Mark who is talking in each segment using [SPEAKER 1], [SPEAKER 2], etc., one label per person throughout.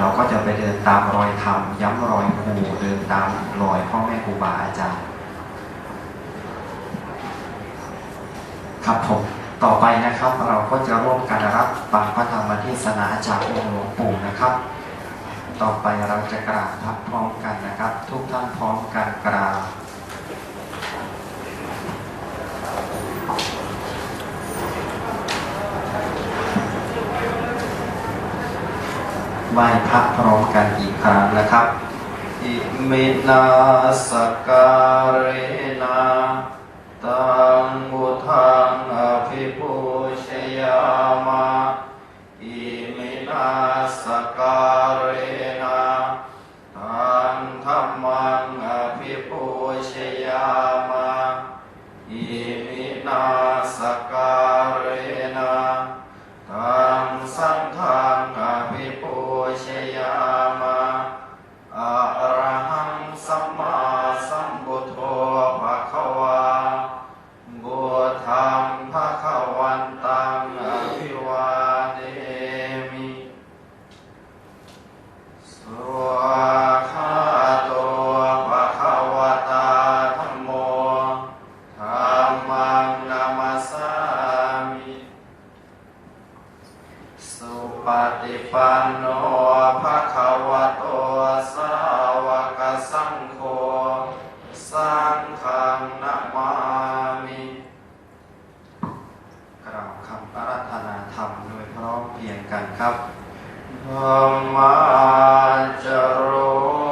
[SPEAKER 1] เราก็จะไปเดินตามรอยธรรมย้ำรอยครูเดินตามรอยพ่อแม่ครูบาอาจารย์ ครับผมต่อไปนะครับ เราก็จะร่วมกันรับฟังพระธรรมเทศนาจากองค์หลวงปู่นะครับ ต่อไปเราจะกราบทับพร้อมกันนะครับ ทุกท่านพร้อมกันกราบ ไหว้พระพร้อมกันอีกครั้งนะครับอิมินาสการเนะตังบุทังอภิปูชยามะอิมินาสการเนะตังธรรมังอภิปูชยามะ ธรรมาจโร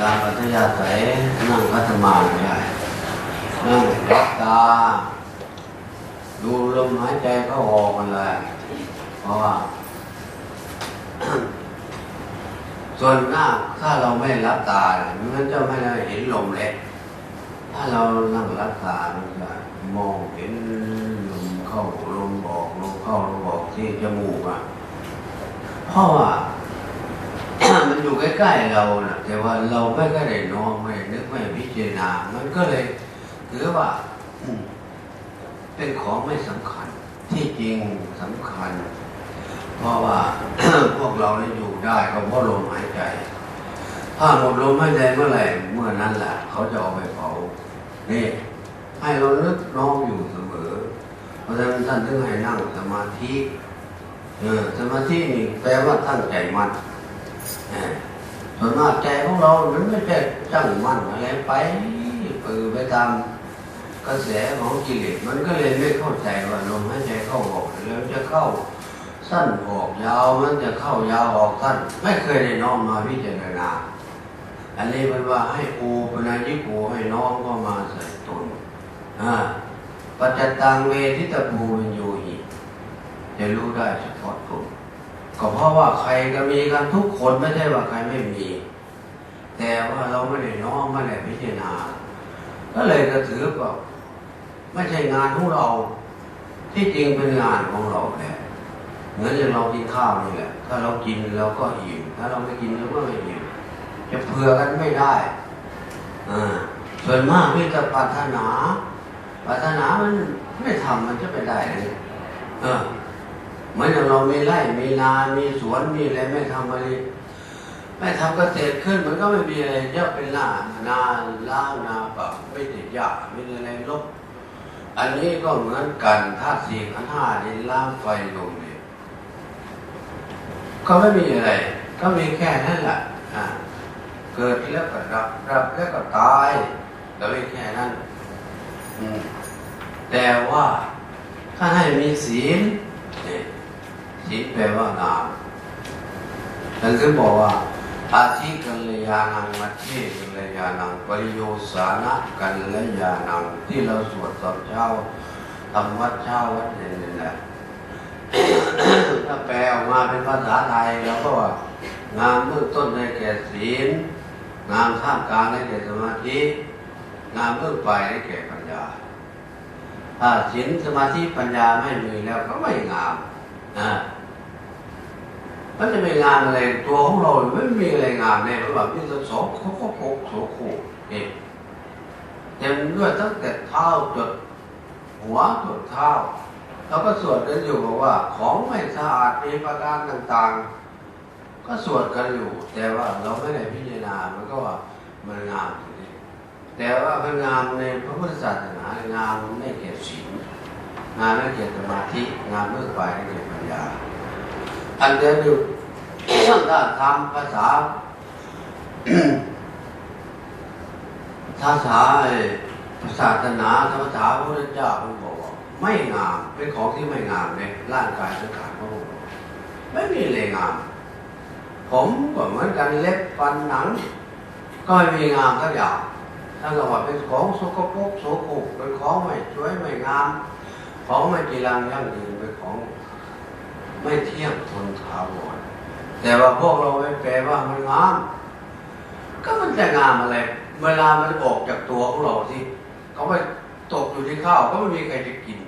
[SPEAKER 1] ตามปั
[SPEAKER 2] จยาศัยนั่งพัฒมาไม่ได้นั่งรับตา ดูลมหายใจเขาออกมันเลยเพราะว่าส่วนหน้าถ้าเราไม่รับตาเนี่ยมันจะไม่ได้เห็นลมเล็กถ้าเรานั่งรับตามันจะมองเห็นลมเข้าลมออกลมเข้าลมออกที่จมูกอะเพราะว่า อยู่ใกล้ๆเรานะแต่ว่าเราไม่ก็ได้นอมไม่นึกไม่พิจารณา มันก็เลยถือว่าเป็นของไม่สำคัญ ที่จริงสำคัญ เพราะว่าพวกเราเนี่ยอยู่ได้ก็เพราะลมหายใจ ถ้าหมดลมหายใจเมื่อไหร่เมื่อนั้นแหละเขาจะเอาไปเผานี่ให้เรานึกน้อมอยู่เสมอ เพราะฉะนั้นท่านถึงให้นั่งสมาธิเออสมาธินี่แปลว่าตั้งใจมั่น ส่วนมากใจของเรามันไม่ใช่จังมั่นอะไรไปปือไปตามกระแสของกิเลสมันก็เลยไม่เข้าใจว่าลมหายใจเข้าออกแล้วจะเข้าสั้นออกยาวมันจะเข้ายาวออกสั้นไม่เคยได้น้อมมาพิจารณาอันนี้มันว่าให้ปูปนายิปูให้น้อมเข้ามาใส่ตนอ่าปัจจตังเวทิตภูมิโยหิจะรู้ได้เฉพาะ ก็เพราะว่าใครก็มีกันทุกคนไม่ใช่ว่าใครไม่มี แต่ว่าเราไม่ได้น้อมไม่ได้พิจารณา ก็เลยก็ถือว่าไม่ใช่งานของเรา ที่จริงเป็นงานของเราแหละเหมือนอย่างเรากินข้าวนี่แหละถ้าเรากินเราก็อิ่มถ้าเราไม่กินเราก็ไม่อิ่มจะเผื่อกันไม่ได้อ่าส่วนมากที่จะปรารถนาปรารถนามันไม่ทำมันจะไปได้เลยเออ เหมือนอย่างเรามีไร่มีนามีสวนมีอะไรไม่ทำอะไรไม่ทำเกษตรขึ้นมันก็ไม่มีอะไรเยอะเป็นหน้านาล้านาปล่าไม่ได้หญ้าไม่ได้อะไรลบอันนี้ก็เหมือนกันธาตุสี่ขันธ์ห้าดินล้างไฟลมเนี่ยก็ไม่มีอะไร ก็มีแค่นั้นแหละเกิดแล้วก็ดับดับแล้วก็ตายก็ไม่แค่นั้นแต่ว่าถ้าให้มีศีลเนี่ย ศีลแปลว่างามท่านคือบอกว่าอาทิกัลยาณังมัชเชกัลยาณังปริโยสานะกัลยาณังที่เราสวดตอนเช้าทำวัดเช้าวัดเย็นนี่แหละถ้าแปลออกมาเป็นภาษาไทยเราก็ว่างามเบื้องต้นได้แก่ศีลงามท่ามกลางได้แก่สมาธิงามเบื้องปลายได้แก่ปัญญา ถ้าศีลสมาธิปัญญาไม่มีแล้วก็ไม่งามนะ มันจะไม่งามอะไรตัวของเราไม่มีอะไรงามเลยเพราะว่ามีแต่สองโคกโคกโสโครกเองเต็มด้วยตั้งแต่เท้าจดหัวจดเท้าเราก็สวดกันอยู่บอกว่า ของไม่สะอาดมีประการต่างๆ ก็สวดกันอยู่ แต่ว่าเราไม่ได้พิจารณามันก็ว่ามันงามจริงๆแต่ว่ามันงามในพระพุทธศาสนางามไม่เกี่ยวศีลงามไม่เกี่ยวสมาธิงามเมื่อไปไม่เกี่ยวปัญญา อันเดียวอยู่ถ้าทำภาษาภาษาศาสนาธรรมศาติพระพุทธเจ้ามันบอกว่าไม่งามเป็นของที่ไม่งามในร่างกายสังขารของเราไม่มีเลยงาม ผมก็เหมือนกันเล็บฟันหนัง ก็ไม่มีงามทั้งอย่างถ้าเราว่าเป็นของสกปรกโสโครกเป็นของไม่สวยไม่งาม ของไม่กีรังยั่งยืน ไม่เที่ยงทนถาวรแต่ว่าพวกเราไม่แปลว่ามันงามก็มันจะงามอะไร เวลามันออกจากตัวของเราที่เขาไปตกอยู่ที่ข้าวก็ไม่มีใครจะกิน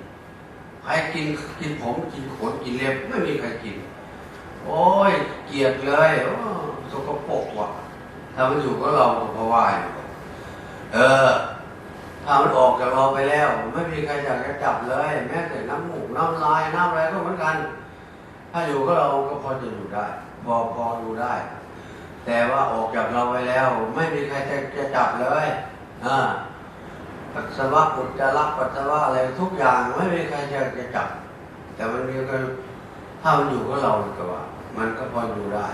[SPEAKER 2] ใครกินกินผมกินขนกินเล็บไม่มีใครกิน โอ้ยเกลียดเลยโอ้สกปรกว่ะถ้ามันอยู่กับเราก็พราะวาอยู่เออถ้ามันออกจากเราไปแล้ว ไม่มีใครอยากจะจับเลย แม้แต่น้ำหมูกน้ำลายน้ำอะไรก็เหมือนกัน ถ้าอยู่กับเราก็พอจะอยู่ได้พอพออยู่ได้ แต่ว่าออกจากเราไปแล้ว ไม่มีใครจะจะจับเลยอ่าปัสสาวะอุจจาระปัสสาวะอะไรทุกอย่างไม่มีใครจะจะจับ แต่มันมีก็ถ้ามันอยู่กับเราก็ว่า มันก็พออยู่ได้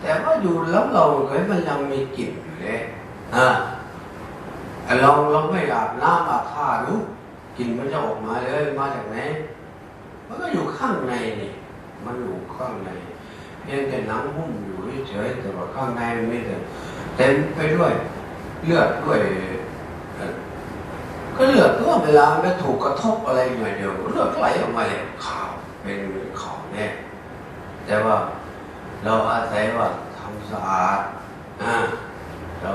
[SPEAKER 2] แต่ว่าอยู่แล้วเราเฮ้ยมันยังมีกลิ่นเลยอ่าเราเราไม่อาบน้ำอาบท่าดูกลิ่นมันจะออกมาเลยมาจากไหนมันก็อยู่ข้างในนี่ มันอยู่ข้างในเพียงแต่หนังหุ้มอยู่เฉยแต่ว่าข้างในมันไม่แต่เต็มไปด้วยเลือดด้วยก็เลือดก็เวลามันถูกกระทบอะไรหน่อยเดียวเลือดไหลออกมาเลยขาวเป็นขาวแน่แต่ว่าเราอาศัยว่าทำสะอาดเรา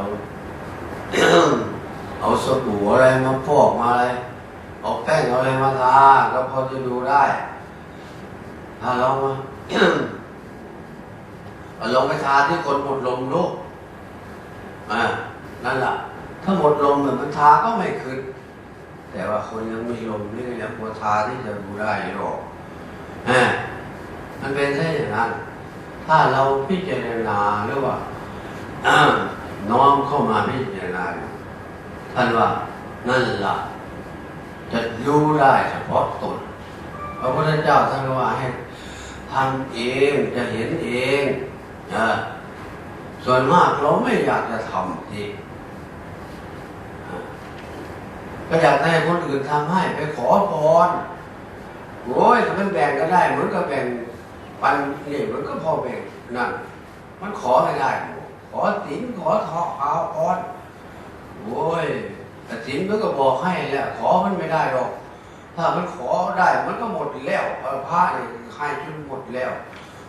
[SPEAKER 2] เอาสบู่อะไรมาฟอกมาอะไรเอาแป้งเอาอะไรมาทาก็พอจะดูได้ ถ้าเรามาเอาลงไปทาที่คนหมดลมลูกอ่านั่นแหละถ้าหมดลมเนี่ยมันทาก็ไม่ขึ้น แต่ว่าคนยังมีลมนี่ยังพอทาที่จะดูได้หรอกอ่ามันเป็นแค่อย่างนั้น ถ้าเราพิจารณาหรือว่าน้อมเข้ามาพิจารณาท่านว่านั่นล่ะ จะรู้ได้เฉพาะตนพระพุทธเจ้าท่านว่าให้ ทำเองจะเห็นเองนะส่วนมากเราไม่อยากจะทำทีก็อยากให้คนอื่นทำให้ไปขอพรโอ้ยถ้ามันแบ่งก็ได้เหมือนกับแบ่งปันนี่มันก็พอแบ่งนั่นมันขอไม่ได้ ขอสินขอทอเอาออนโอ้ยแต่สินมันก็บอกให้แหละขอมันไม่ได้หรอก ถ้ามันขอได้มันก็หมดแล้วพระนี่ให้จนหมดแล้ว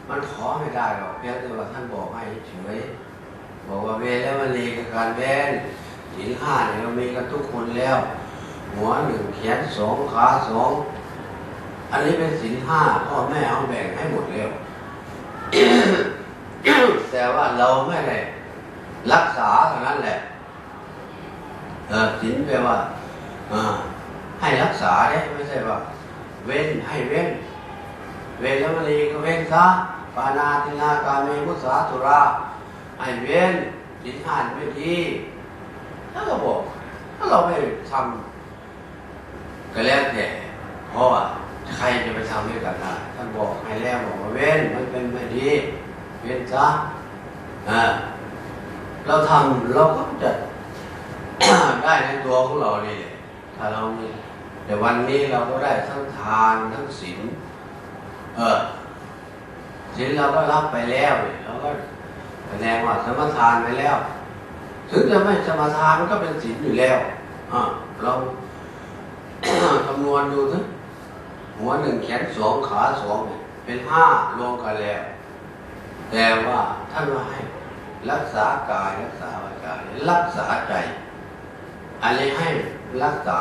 [SPEAKER 2] มันขอไม่ได้หรอกเพียงแต่ว่าท่านบอกให้เฉยบอกว่าเวรแล้วมันเลีกับการเวนสินห้าเนี่ยเรามีกันทุกคนแล้ว หัวหนึ่งแขนสองขาสองอันนี้เป็นสินห้าพ่อแม่เอาแบ่งให้หมดแล้วแต่ว่าเราไม่ได้รักษาเท่านั้นแหละเออสินแปลว่าอ่า ให้รักษาเนี่ยไม่ใช่ว่า เว้นให้เว้น เว้นแล้วมันลีก็เว้นซะปานาตินาการเมมุสาตุราให้เว้นสินหาไม่ดีถ้าเราบอกถ้าเราไม่ทำก็แล้วแต่เพราะว่าใครจะไปทำด้วยกันได้ท่านบอกให้แล้วบอกว่าเว้นมันเป็นไม่ดีเว้นซะอ่าเราทำเราก็จะได้ในตัวของเรานี่แหละถ้าเรามี แต่วันนี้เราก็ได้ทั้งทานทั้งศีลเออศีลเราก็รับไปแล้วเนี่ยเราก็แสดงว่าสมทานไปแล้ว ถึงจะไม่สมทานก็เป็นศีลอยู่แล้วอ่าเราคำนวณดูถึงหัวหนึ่งแขนสองขาสองเนี่ยเป็นห้ารวมกันแล้ว แต่ว่าท่านว่าให้รักษากายรักษาวาจารักษาใจ อันนี้ให้รักษา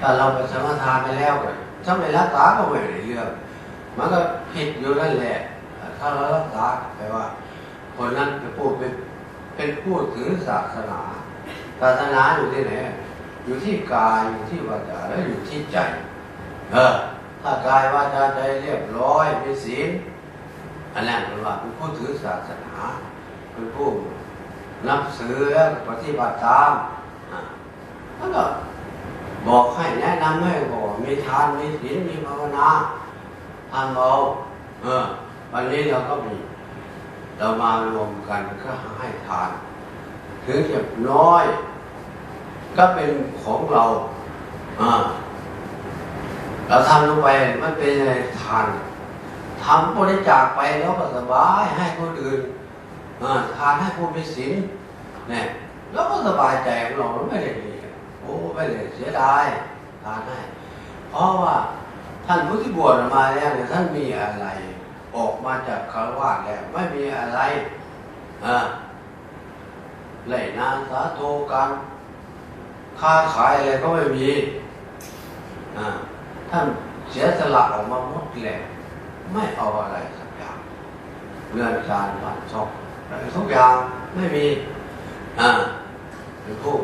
[SPEAKER 2] ถ้าเราไปสมทานไปแล้วก็ถ้าไม่รักษาก็ไม่ได้เรื่องมันก็ผิดอยู่นั่นแหละ ถ้าเรารักษาแปลว่า คนนั้นเป็นผู้เป็นเป็นผู้ถือศาสนา ศาสนาอยู่ที่ไหน อยู่ที่กายอยู่ที่วาจาและอยู่ที่ใจ เออ ถ้ากายวาจาใจเรียบร้อยมีศีลอันนั้นเป็นว่าเป็นผู้ถือศาสนาเป็นผู้นับสือและปฏิบัติตามอะแล้วก็ บอกให้แนะนำให้บอกมีทานมีศีลมีภาวนาทำเอาเออ วันนี้เราก็มีเรามารวมกันก็ให้ทาน ถึงจะน้อย ก็เป็นของเราอ่าเราทำลงไปมันเป็นอะไรทานทำบริจาคไปแล้วก็สบายให้คนอื่นอ่าทานให้ผู้มีศีลเนี่ยแล้วก็สบายใจของเราไม่ได้ดี โอ้ไม่ได้เสียดายทานให้เพราะว่าท่านผู้ที่บวชมาแล้วเนี่ยท่านมีอะไร ออกมาจากคารวะแล้วไม่มีอะไรอ่าไหลนาสาโทกันค้าขายอะไรก็ไม่มีอ่าท่านเสียสละออกมาหมดแหละไม่เอาอะไรสักอย่างเรือนจานบ้านช่องอะไรทุกอย่างไม่มีอ่าเป็นผู้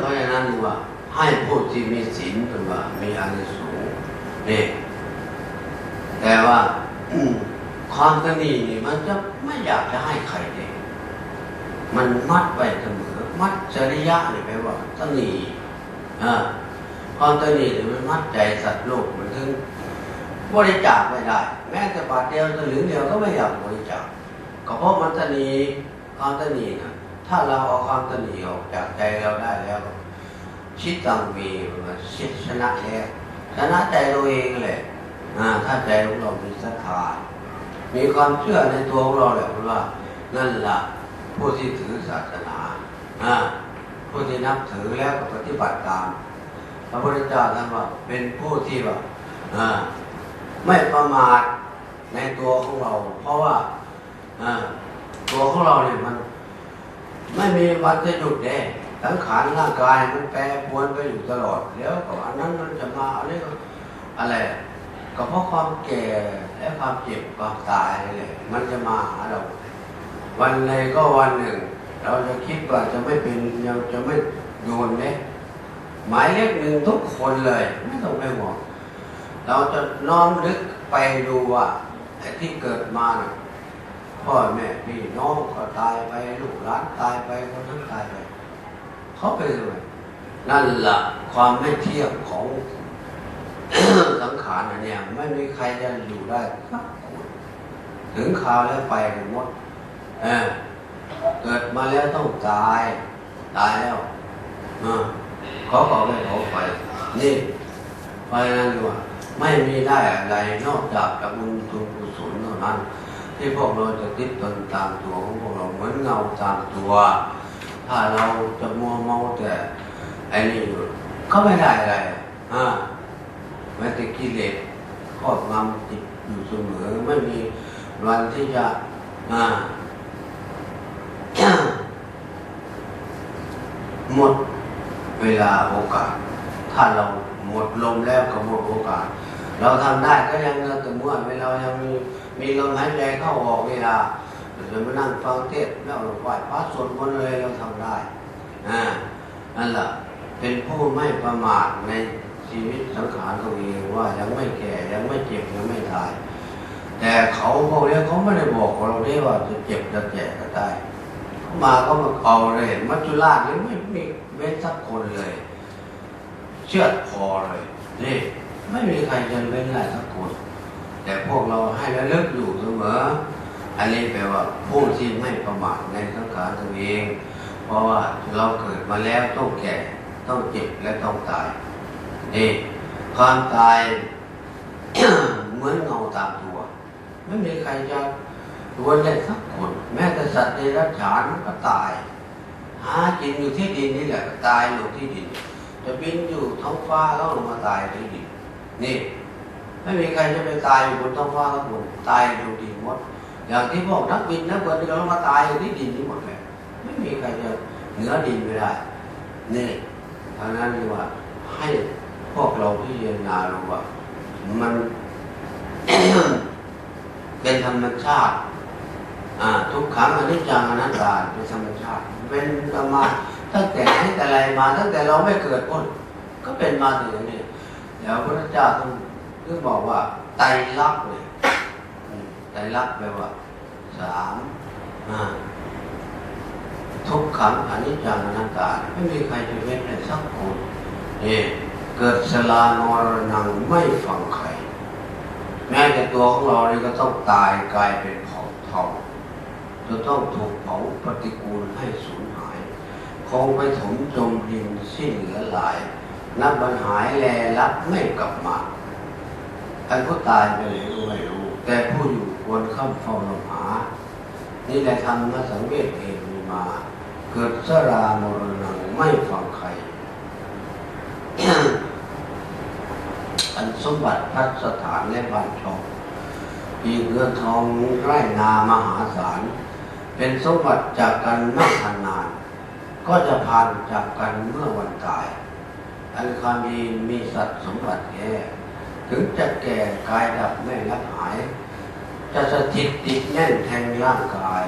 [SPEAKER 2] เพราะฉะนั้น ว่า ให้ผู้ที่มีศีลเป็นว่า มีอานิสงส์นี่แต่ว่าความตนีนี่มันจะไม่อยากจะให้ใครเองมันมัดไว้เสมอมัดจริยะนี่แปลว่าตนีอ่าความตนีนี่มันมัดใจสัตว์โลกมันถึงบริจาคไม่ได้ แม้แต่บาทเดียวสลึงเดียวก็ไม่อยากบริจาคก็เพราะมันตนีความตนีนะถ้าเราเอาความตนีออกจากใจเราได้แล้ว ชิดตังมีมันชิดชนะแล้วชนะใจเราเองแหละอ่าถ้าใจของเรามีศรัทธามีความเชื่อในตัวของเราแหละว่านั่นละผู้ที่ถือศาสนาอ่าผู้ที่นับถือแล้วก็ปฏิบัติตามพระพุทธเจ้าท่านว่าเป็นผู้ที่ว่าอ่าไม่ประมาทในตัวของเรา เพราะว่าอ่าตัวของเราเนี่ยมัน ไม่มีวันจะหยุดแน่ สังขารร่างกายมันแปรปรวนไปอยู่ตลอดเดี๋ยวก็อันนั้นมันจะมาอันนี้ก็อะไรก็เพราะความแก่และความเจ็บความตายนี่แหละมันจะมาหาเรา วันใดก็วันหนึ่ง เราจะคิดว่าจะไม่เป็นยังจะไม่โดนเนี่ยหมายเลขหนึ่งทุกคนเลยไม่ต้องไปห่วงเราจะน้อมนึกไปดูว่าไอ้ที่เกิดมาน่ะพ่อแม่พี่น้องก็ตายไปลูกหลานตายไปคนทั้งตายไป เขาไปเลยนั่นละความไม่เที่ยงของสังขารเนี่ยไม่มีใครจะอยู่ได้สักคนถึงคราวแล้วไปกันหมดเออเกิดมาแล้วต้องตาย ตายแล้วเอขาบอกไม่เขาไป นี่เพราะนั้นว่าไม่มีได้อะไรนอกจากกับบุญทุนกุศลเท่านั้น ที่พวกเราจะติดตนตามตัวของพวกเราเหมือนเงาตามตัว ถ้าเราจะมัวเมาแต่ไอ้นี่อยู่ก็ไม่ได้อะไรอ่าแม้แต่กิเลสครอบงำจิตอยู่เสมอไม่มีวันที่จะอ่าหมดเวลาโอกาส ถ้าเราหมดลมแล้วก็หมดโอกาส เราทำได้ก็ยังแต่เมื่อเวลายังมีมีลมหายใจเข้าออกเวลาเรา จะมานั่งฟังเทศแล้วไหว้พระสวดมนต์เลยเราทำได้นั่นแหละเป็นผู้ไม่ประมาทในชีวิตสังขารตัวเองว่ายังไม่แก่ยังไม่เจ็บยังไม่ตาย แต่เขาพวกนี้เขาไม่ได้บอกเราได้ว่าจะเจ็บจะแก่จะตายเขามาก็มาเอาเลยมัจจุราชนี่ไม่มีเว้นสักคนเลย เชือดคอเลยนี่ไม่มีใครจะเว้นได้สักคนแต่พวกเราให้ระลึกอยู่เสมอ อันนี้แปลว่าผู้ที่ไม่ประมาทในสังขารตัวเอง เพราะว่าเราเกิดมาแล้วต้องแก่ต้องเจ็บและต้องตายนี่ความตายเหมือนเงาตามตัว ไม่มีใครจะรวนได้สักคนแม้แต่สัตว์ในรัจฉานก็ตาย หากินอยู่ที่ดินนี่แหละตายอยู่ที่ดิน จะบินอยู่ท้องฟ้าแล้วลงมาตายที่ดินนี่ ไม่มีใครจะไปตายอยู่บนท้องฟ้าแล้วบนตายอยู่ดินหมด อย่างที่พวกนักบินนักบินที่เรามาตายอยู่ที่ดินนี่หมดเลยไม่มีใครจะเหนือดินไม่ได้นี่ทางนั้นคือว่าให้พวกเราพิจารณารู้ว่า มัน เป็นธรรมชาติอ่าทุกครั้งอนิจจังอนัตตาเป็นธรรมชาติ เป็นมาตั้งแต่ไหนแต่ไรมา ตั้งแต่เราไม่เกิดพ้นก็เป็นมาถึงอย่างนี้เดี๋ยวพระเจ้าท่านคือบอกว่าไตรลักษณ์เลยอืม ไตรลักษณ์แปลว่าสามทุกขังอนิจจังอนัตตาไม่มีใครจะเว้นได้สักคนนี่เกิดสลามรณังไม่ฟังใคร แม้แต่ตัวของเราเนี่ก็ต้องตายกลายเป็นเผาเทาจะต้องถูกเผาปฏิกูลให้สูญหาย คงไปถมจมดินสิ้นเหลือหลาย นับบันหายแลรับไม่กลับมาอันผู้ตายไปไหนรู้แต่ผู้อยู่ค วรเข้าเฝ้าลมหา นี่แหละธรรมสังเวชเองมีมา เกิดสรามรณังไม่ฟังใคร อันสมบัติพัสถานและบ้านช่องมีเงินทองไร่นามหาศาล เป็นสมบัติจากกันไม่ทันนาน ก็จะผ่านจากกันเมื่อวันตาย อันความดีมีสัตว์สมบัติแก่ถึงจะแก่กายดับไม่รับหาย จะสถิตติดแน่นแทงร่างกาย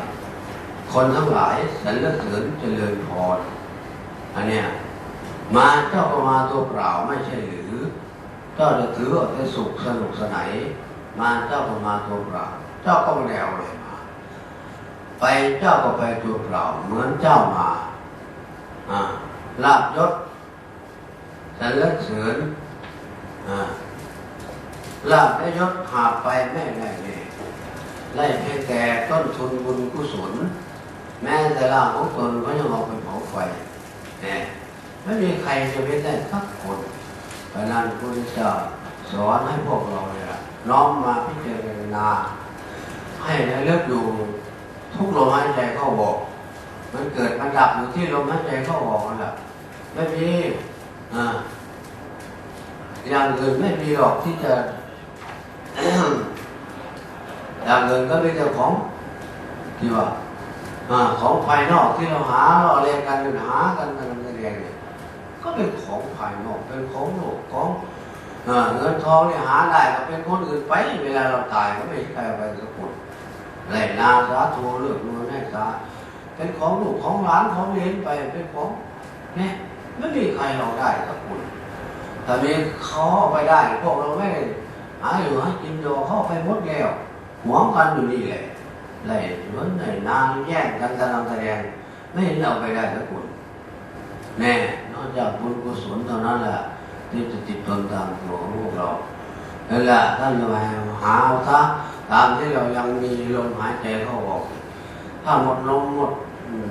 [SPEAKER 2] คนทั้งหลายสรรเสริญเจริญพรอันเนี้ยมาเจ้าก็มาตัวเปล่าไม่ใช่หรือเจ้าจะถือว่าเป็นสุขสนุกสนานมาเจ้าก็มาตัวเปล่าเจ้าก็ไม่ได้เอาอะไรมา ไปเจ้าก็ไปตัวเปล่าเหมือนเจ้ามาอ่าลาบยศสรรเสริญอ่าลาบยศหาไปไม่ได้เลย ไล่เพียงแต่ต้นทุนบุญกุศล แม้แต่ร่างของตนก็ยังเอาไปเผาไฟเนี่ยไม่มีใครจะเป็นได้สักคนเพราะนั้นพระพุทธเจ้าสอนให้พวกเราเนี่ยน้อมมาพิจารณา ให้ได้เลิกอยู่ทุกลมหายใจเข้าออก มันเกิดมันดับอยู่ที่ลมหายใจเข้าออกนั่นแหละไม่มีอ่าอย่างอื่นไม่มีหรอกที่จะ อย่างอื่นก็มีแต่ของที่ว่าอของภายนอกที่เราหาเราเรียนกันหากันกันเรียนเนี่ยก็เป็นของภายนอกเป็นของโลกของเงินทองเนี่ยหาได้ก็เป็นคนอื่นไปเวลาเราตายก็ไม่ใครเอาไปสักคนไรนาสาโทเลือกนวลให้สาเป็นของลูกของหลานของเลี้ยงไปเป็นของเนี่ยไม่มีใครเราได้สักคนแต่มีเขาเอไปได้พวกเราไม่ได้หาอยู่หากินโยเขาเอาไปหมดแล้ว หวงกันอยู่นี่แหละไรเหมือนไรนาแย่งกันกำลังแสดงไม่เห็นเอาไปได้สักคนแน่นอกจากบุญกุศลเท่านั้นแหละที่จะติดตนตามตัวของพวกเรานั่นแหละท่านมาหาซะตามที่เรายังมีลมหายใจเข้าออกถ้าหมดลมหมดอืม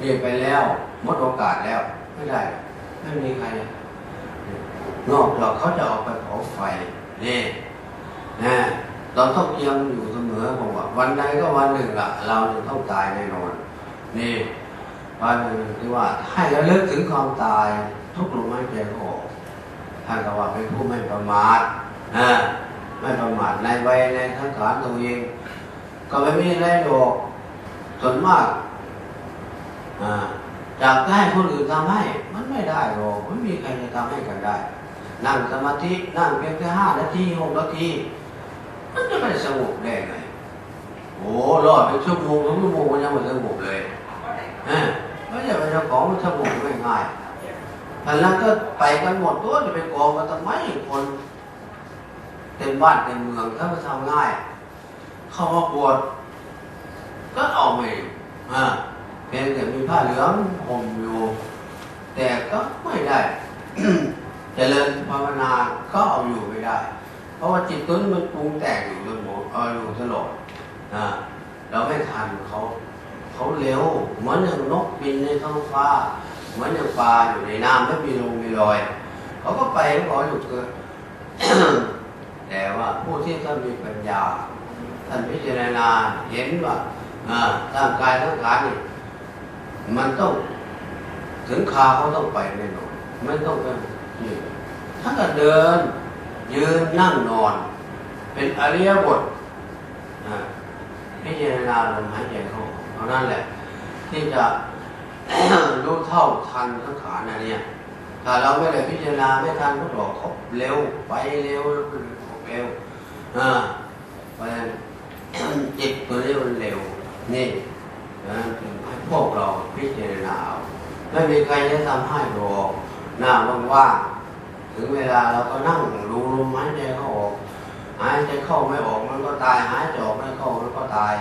[SPEAKER 2] นี่ไปแล้วหมดโอกาสแล้ว ไม่ได้ ไม่มีใคร นอกจากเขาจะเอาไปเผาไฟนี่นะ เราต้องเตรียมอยู่เสมอผมว่า วันใดก็วันหนึ่งละเราจะต้องตายแน่นอน นี่วันหนึ่งที่ว่าให้ระลึกถึงความตาย ทุกลมหายใจออกท่านก็ว่าเป็นผู้ไม่ประมาทนะไม่ประมาทในวัยในทั้งขานตัวเองก็ไม่มีอะไรหรอกส่วนมากอ่าจากให้คนอื่นทำให้ มันไม่ได้หรอกไม่มีใครจะทำให้กันได้ นั่งสมาธินั่งเพียงแค่ห้านาทีหกนาที มันจะไม่สงบได้ไงโอ้รอดเป็นชั่วโมงสองชั่วโมงมันยังไม่สงบเลยเออไม่ใช่เป็นเจ้าของสมุนง่ายๆแต่แล้วก็ไปกันหมดตัวจะไปกองกันทำไมคนเต็มบ้านเต็มเมืองถ้ามาทำง่าย เข้ามาปวดก็เอาไม่อยู่อ่าเพียงแต่มีผ้าเหลืองห่มอยู่แต่ก็ไม่ได้เจริญภาวนาก็เอาอยู่ไม่ได้ เพราะว่าจิตตัวนี้มันปรุงแต่งอยู่จนหมดเออยู่ตลอดนะเราไม่ทันเขาเขาเร็วเหมือนอย่างนกบินในท้องฟ้า เหมือนอย่างปลาอยู่ในน้ำไม่มีลงมีรอย เขาก็ไปเขาออยู่เกิดแต่ว่าผู้ที่ท่านมีปัญญาท่านพิจารณาเห็นว่าร่างกายทั้งขานนี่มันต้องถึงคาเขาต้องไปแน่นอนไม่ต้องไปนี่ถ้าก็เดิน ยืนนั่งนอน เป็นอริยบทพิจารณาลมหายใจเข้าเท่านั้นแหละ ที่จะรู้เท่าทันทั้งขานอันเนี้ยถ้าเราไม่ได้พิจารณาไม่ทันก็บอกเขาเร็วไปเร็วเร็วอ่าเพราะฉะนั้นจิตตัวนี้มันเร็วนี่นะถึงให้พวกเราพิจารณาเอาไม่มีใครจะทำให้หรอกหน้าว่างๆ ถึงเวลาเราก็นั่งรู้ลมหายใจเข้าออกหายใจเข้าไม่ออกมันก็ตายหายใจออกไม่เข้ามันก็ตาย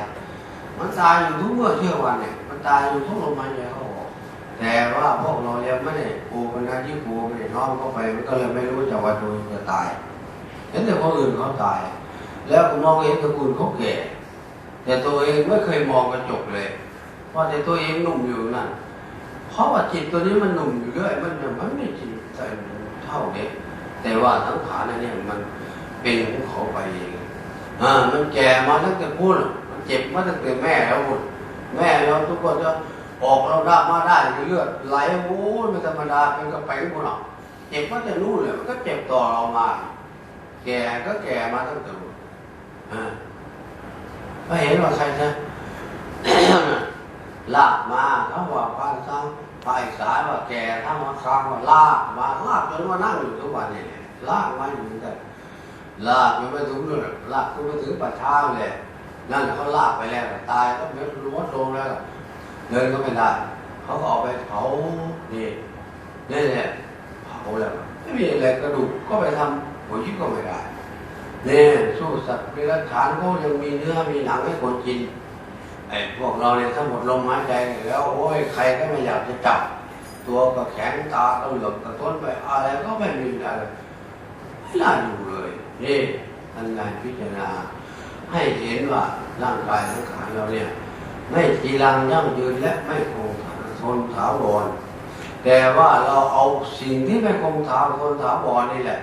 [SPEAKER 2] มันตายอยู่ทุกเมื่อเชื่อวันเนี่ยมันตายอยู่ทุกลมหายใจเข้าออกแต่ว่าพวกเรายังไม่ได้ปูเป็นหน้าที่ปูไม่ได้น้อมเข้าไปมันก็เลยไม่รู้จักว่าตัวเองจะตายเห็นแต่คนอื่นเขาตาย แล้วก็มองเห็นตัวคุณเขาแก่แต่ตัวเองไม่เคยมองกระจกเลยเพราะแต่ตัวเองหนุ่มอยู่นั่นเพราะว่าจิตตัวนี้มันหนุ่มอยู่เรื่อยมันมันไม่จิตใจ เท่าเด็กแต่ว่าทั้งขานเนี้มันเป็นของเขาไปเองอ่ามันแก่มาตั้งแต่พูดมันเจ็บมาตั้งแต่แม่แล้วพูดแม่เราทุกคนจะออกเราได้มาได้เลือดไหลโอ้ยไม่ธรรมดาเป็นกระไปพูหรอกเจ็บมาแต่นู่นเลยมันก็เจ็บต่อเรามา แก่ก็แก่มาตั้งแต่รุ่นอ่าก็เห็นว่าใครจะลากมาเขาว่าพานซ้ำ ภาคอีสานว่าแก่ทั้งมาค้างว่าลากมาลากจนว่านั่งอยู่ทุกวันนี้ลากมาอยู่แต่ลากยังไม่ถึงนู่นน่ะลากก็ไม่ถึงป่าช้าเลยนั่นเขาลากไปแล้วตายก็ไม่รู้ว่าโดนแล้วเดินก็ไม่ได้เขาก็เอาไปเผานี่นี่เนี่ยเผาแล้วไม่มีอะไรกระดูกก็ไปทำหัวยิบก็ไม่ได้เนี่ยสู้สัตว์เดรัจฉานเขายังมีเนื้อมีหนังให้คนกิน ไอ้พวกเราเนี่ยทั้งหมดลมหายใจแล้วโอ้ยใครก็ไม่อยากจะจับ ตัวก็แข็งตาก็เหลือกกระท้นไปอะไรก็ไม่มีอะไรไม่น่าอยู่เลยนี่ท่านนายพิจารณา ให้เห็นว่าร่างกายสังขารเราเนี่ย ไม่จีรังยั่งยืนและไม่คงทนถาวรแต่ว่าเราเอาสิ่งที่ไม่คงถาวรถาวรนี่แหละ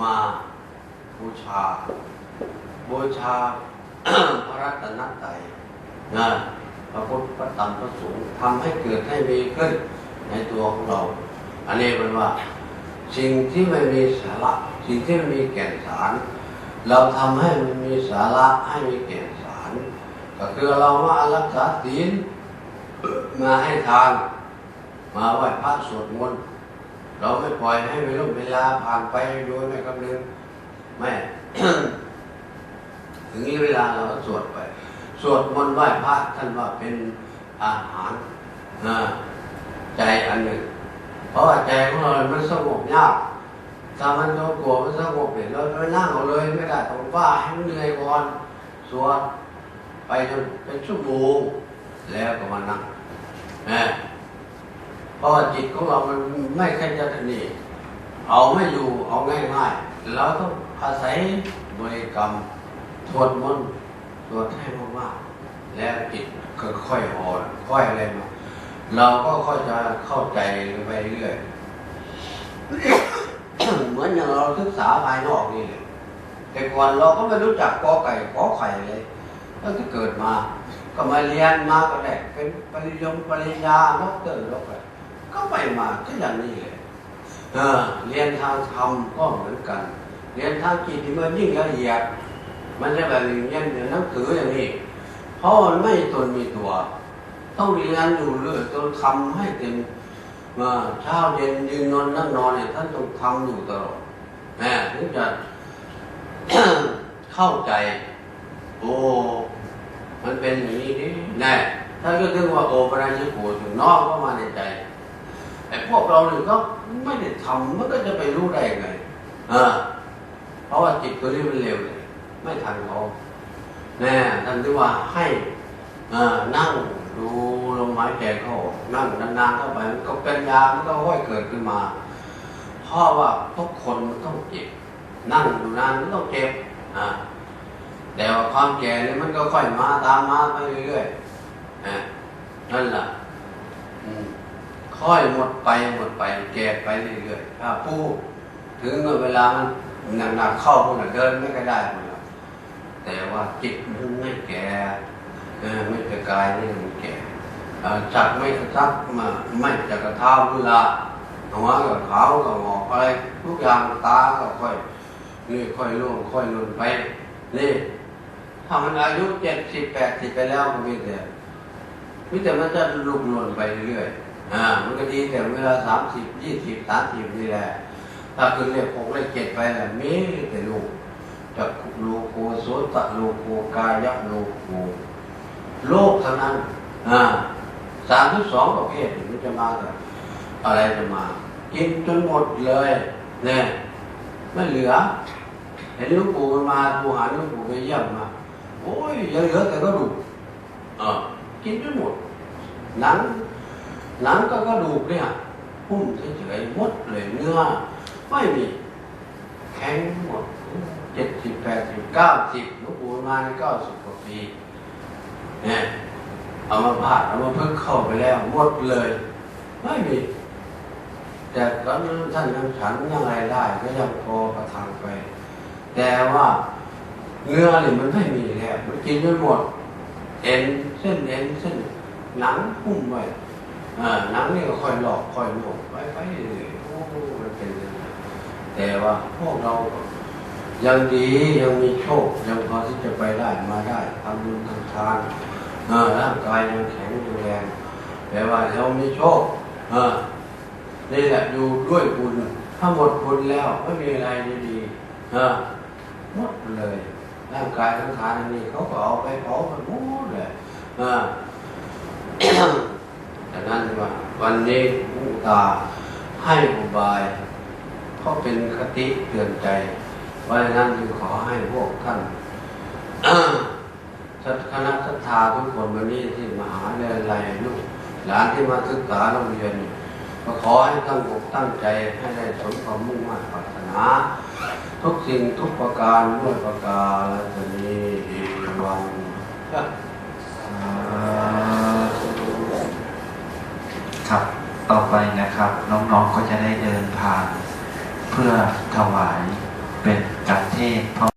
[SPEAKER 2] มาบูชาบูชา พระรัตนตรัยนะพระพุทธพระธรรมพระสงฆ์ทำให้เกิดให้มีขึ้นในตัวของเรา อันนี้เป็นว่า สิ่งที่ไม่มีสาระ สิ่งที่ไม่มีแก่นสาร เราทำให้มันมีสาระให้มีแก่นสาร ก็คือเรามารักษาศีลมาให้ทาน มาไหว้พระสวดมนต์เราไม่ปล่อยให้เวลาผ่านไปโดยไม่คำนึงไม่ ถึงนี้เวลาเราก็สวดไป สวดมนต์ไหว้พระท่านว่าเป็นอาหารใจอันหนึ่ง เพราะว่าใจของเรามันสงบยากถ้ามันโดนกลัวมันสงบเนี่ยเราไม่นั่งเอาเลยไม่ได้ต้องว่าให้มันเหนื่อยก่อนสวดไปจนเป็นชั่วโมงแล้วก็มานั่งนะเพราะว่าจิตของเรามันไม่แค่จะนี่เอาไม่อยู่เอาง่ายๆเราต้องอาศัยบริกรรม สวดมนต์สวดให้มากๆแล้วจิตก็ค่อยอ่อนค่อยอะไรมาเราก็ค่อยจะเข้าใจไปเรื่อยเหมือนอย่างเราศึกษาภายนอกนี่เลยแต่ก่อนเราก็ไม่รู้จักกอไก่ขอไข่เลยตั้งแต่เกิดมา ก็มาเรียนมาก็ได้เป็นปริญญาปริญญาด็อกเตอร์ด็อกอะไรก็ไปมาก็อย่างนี้เลยเออเรียนทางธรรมก็เหมือนกัน เรียนทางจิตมันยิ่งละเอียด มันจะแบบเรียนอย่างหนังสืออย่างนี้ เพราะมันไม่ตนมีตัว ต้องเรียนอยู่เรื่อยจนทำให้เต็มเมื่อเช้าเย็นยืนนอนนั่งนอนเนี่ยท่านต้องทำอยู่ตลอดแม่ถึงจะเข้าใจ โอ้มันเป็นอย่างนี้ดิแน่ท่านก็ถึงว่าโอปราชิโกถึงนอกเข้ามาในใจไอ้พวกเราเนี่ยก็ไม่ได้ทำมันก็จะไปรู้ได้ไง เออ เพราะว่าจิตตัวนี้มันเร็วเลย ไม่ทันเขาแน่ท่านที่ว่าให้นั่งดูลมหายใจเข้านั่งนานๆเข้าไปมันก็เป็นยามันก็ค่อยเกิดขึ้นมาเพราะว่าทุกคนมันต้องเจ็บนั่งอยู่นานมันต้องเจ็บอ่าแต่ว่าความแก่เนี่ยมันก็ค่อยมาตามมาไปเรื่อยๆนั่นแหละค่อยหมดไปหมดไปแก่ไปเรื่อยๆถ้าผู้ถึงเวลามันหนักๆเข้าพวกนั้นเดินไม่ก็ได้ แต่ว่าจิตมันไม่แก่ไม่แต่กายนี่มันแก่จักไม่กระจักมาไม่จักกระเท้าเวลาหัวกับขาวกับหมอกอะไรทุกอย่างตาก็ค่อยนี่ค่อยล่วงค่อยล่นไปนี่ถ้ามันอายุเจ็ดสิบแปดสิบไปแล้วก็มีแต่มีแต่มันจะลุกล่นไปเรื่อยอ่ามันก็ดีแต่เวลาสามสิบยี่สิบสามสิบนี่แหละถ้าขึ้นเลขหกเลขเจ็ดไปแหละมีแต่ลูก จักขุโลโกโสตโลโกกายะโลโกโลกเท่านั้นอ่าสามทุกสองประเภทมันจะมาแต่อะไรจะมากินจนหมดเลยเนี่ยไม่เหลือเห็นลูกปู่มันมาปูหาลูกปู่ไปเยี่ยมมาโอ้ยยังเหลือแต่ก็ดูกเออกินจนหมดหนังหนังก็กระดูกเนี่ยพุ่มเฉยๆหมดเลยเนื้อไม่มีแข็งหมด จ็ดสิบแปดสิบเก้าสิบหลูกปู่มาในเก้าสิบกว่าปีเนี่ยเอามาผ่าดเอามาเพึ่งเข้าไปแล้วหมดเลย ไม่มี แต่ตอนนั้นท่านยังฉันยังไรได้ ก็ยังพอประทังไป แต่ว่าเนื้อนี่มันไม่มีแล้วมันกินไม่หมดเอ็นเส้นเอ็นเส้นหนังพุ่มไว้อ่าหนังนี่ก็ค่อยหลอกค่อยหลอกไปไปเรื่อยโอ้มันเป็นแต่ว่าพวกเรา ยังดียังมีโชค ยังพอที่จะไปได้มาได้ทำบุญทำทานเออร่างกายยังแข็งยังแรงแต่ว่าเรามีโชคเออนี่แหละอยู่ด้วยบุญถ้าหมดบุญแล้วไม่มีอะไรดีๆเออหมดเลยร่างกายทั้งขานนี้เขาก็เอาไปเผามันหมดเลยอ่าดังนั้นว่าวันนี้หลวงตาให้อุบายเขาเป็นคติเตือนใจ ราะฉะนั้นจึงขอให้พวกท่านศรัทคณะศรัทธาทุกคนวันนี้ที่มหาวิทยาลัยลูกหลานที่มาศึกษาโรงเรียนนี่ก็ขอให้ตั้งอกตั้งใจให้ได้สมความมุ่งมั่นปรารถนา ทุกสิ่งทุกประการด้วยประการฉนี้วัง
[SPEAKER 1] ครับ ต่อไปนะครับ น้องๆก็จะได้เดินทางเพื่อถวาย เป็นการเทศน์